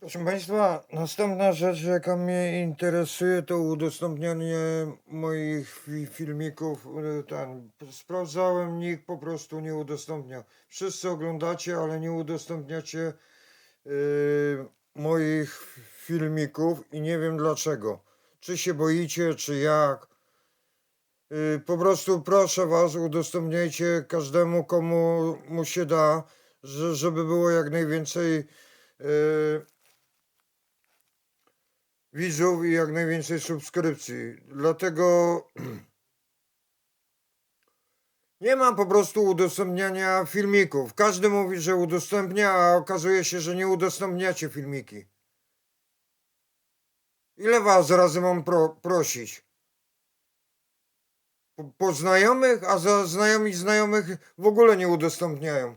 Proszę Państwa, następna rzecz, jaka mnie interesuje, to udostępnianie moich fi- filmików. y, Ten, sprawdzałem, nikt po prostu nie udostępnia. Wszyscy oglądacie, ale nie udostępniacie y, moich filmików i nie wiem dlaczego. Czy się boicie, czy jak. Y, po prostu proszę Was, udostępniajcie każdemu, komu mu się da, że, żeby było jak najwięcej. y, widzów i jak najwięcej subskrypcji. Dlatego nie mam po prostu udostępniania filmików. Każdy mówi, że udostępnia, a okazuje się, że nie udostępniacie filmiki. Ile was razy mam pro, prosić? Po, po znajomych, a za znajomi znajomych w ogóle nie udostępniają.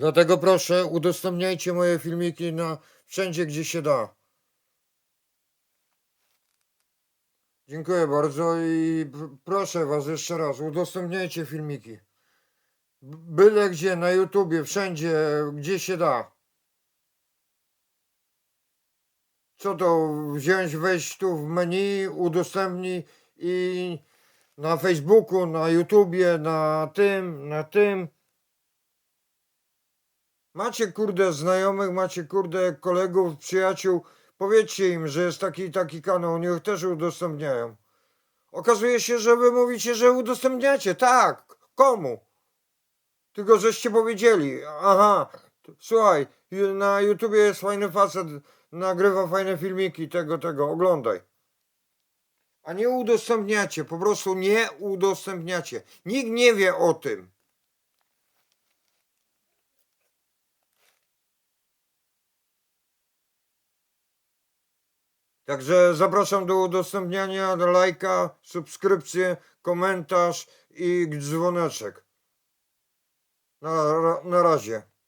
Dlatego proszę, udostępniajcie moje filmiki na wszędzie, gdzie się da. Dziękuję bardzo i proszę Was jeszcze raz, udostępniajcie filmiki. Byle gdzie, na YouTubie, wszędzie, gdzie się da. Co to wziąć, wejść tu w menu, udostępnij i na Facebooku, na YouTubie, na tym, na tym. Macie kurde znajomych, macie kurde kolegów, przyjaciół. Powiedzcie im, że jest taki taki kanał, niech też udostępniają. Okazuje się, że wy mówicie, że udostępniacie. Tak, komu? Tylko żeście powiedzieli. Aha, słuchaj, na YouTubie jest fajny facet, nagrywa fajne filmiki, tego, tego, oglądaj. A nie udostępniacie, po prostu nie udostępniacie. Nikt nie wie o tym. Także zapraszam do udostępniania, do lajka, subskrypcję, komentarz i dzwoneczek. Na, na razie.